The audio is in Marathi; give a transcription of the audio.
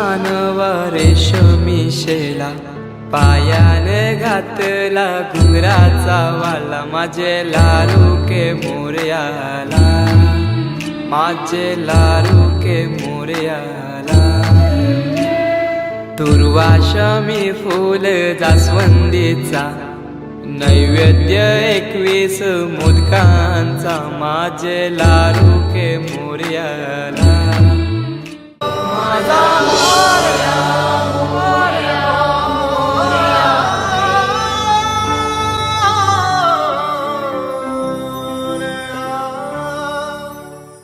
खांद्यावर रेशमी शेला पायाने घातला घुंगराचा वाला. माझे लारू के मोर्याला. माझे लारू के मोर्याला. दुर्वाशमी फूल जास्वंदीचा. नैवेद्य एकवीस मुदकांचा. माझे लारू के मोर्याला.